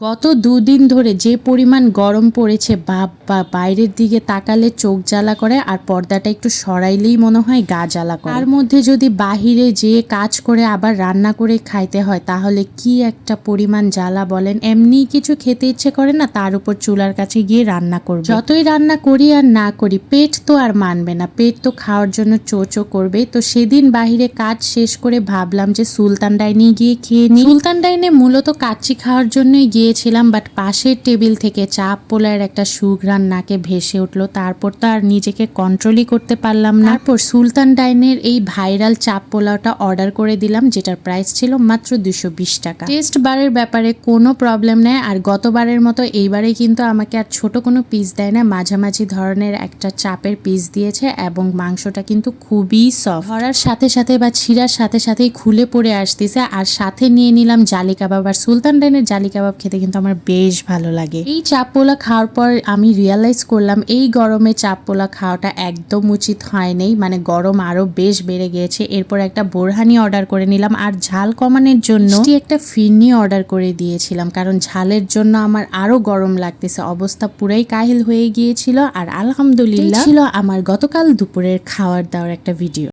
গত দুদিন ধরে যে পরিমাণ গরম পড়েছে, বাপ বা বাইরের দিকে তাকালে চোখ জ্বালা করে আর পর্দাটা একটু সরাইলেই মনে হয় গা জ্বালা করে। তার মধ্যে যদি বাহিরে যেয়ে কাজ করে আবার রান্না করে খাইতে হয়, তাহলে কি একটা পরিমাণ জ্বালা বলেন? এমনি কিছু খেতে ইচ্ছে করে না, তার উপর চুলার কাছে গিয়ে রান্না করবে। যতই রান্না করি আর না করি, পেট তো আর মানবে না। পেট তো খাওয়ার জন্য চোচো করবে। তো সেদিন বাহিরে কাজ শেষ করে ভাবলাম যে সুলতান ডাইনে গিয়ে খেয়ে নিই। সুলতান ডাইনে মূলত কাচ্চি খাওয়ার জন্যই গিয়েছিলাম বাট পাশের টেবিল থেকে চাপ পোলার একটা সুঘ্রাণ নাকে ভেসে উঠল। তারপর তো আর নিজেকে কন্ট্রোলই করতে পারলাম না। তারপর সুলতান ডাইনের এই ভাইরাল চাপ পোলাওটা অর্ডার করে দিলাম, যেটার প্রাইস ছিল মাত্র দুশো বিশ টাকা। টেস্ট বারের ব্যাপারে কোনো প্রবলেম নেই, আর গতবারের মতো এইবারে কিন্তু আমাকে আর ছোট কোনো পিস দেয় না, মাঝামাঝি ধরনের একটা চাপের পিস দিয়েছে এবং মাংসটা কিন্তু খুবই সফট ধরার সাথে সাথে বা ছিঁড়ার সাথে সাথেই খুলে পড়ে আসতেছে, আর সাথে নিয়ে নিলাম জালি কাবাব। আর সুলতান ডাইনের জালি কাবাব খেতে কিন্তু আমার বেশ ভালো লাগে। এই চাপ পোলা খাওয়ার পর আমি রিয়ালাইজ করলাম এই গরমে চাপ পোলা খাওয়াটা একদম উচিত হয়নি। মানে গরম আরও বেশ বেড়ে গিয়েছে। এরপর একটা বোরহানি অর্ডার করে নিলাম। আর ঝাল কমানোর জন্য একটা ফিরনি অর্ডার করে দিয়েছিলাম। কারণ ঝালের জন্য আমার আরও গরম লাগতেছে। অবস্থা পুরাই কাহিল হয়ে গিয়েছিল। আর আলহামদুলিল্লাহ ছিল আমার গতকাল দুপুরের খাওয়ার দাওয়ার একটা ভিডিও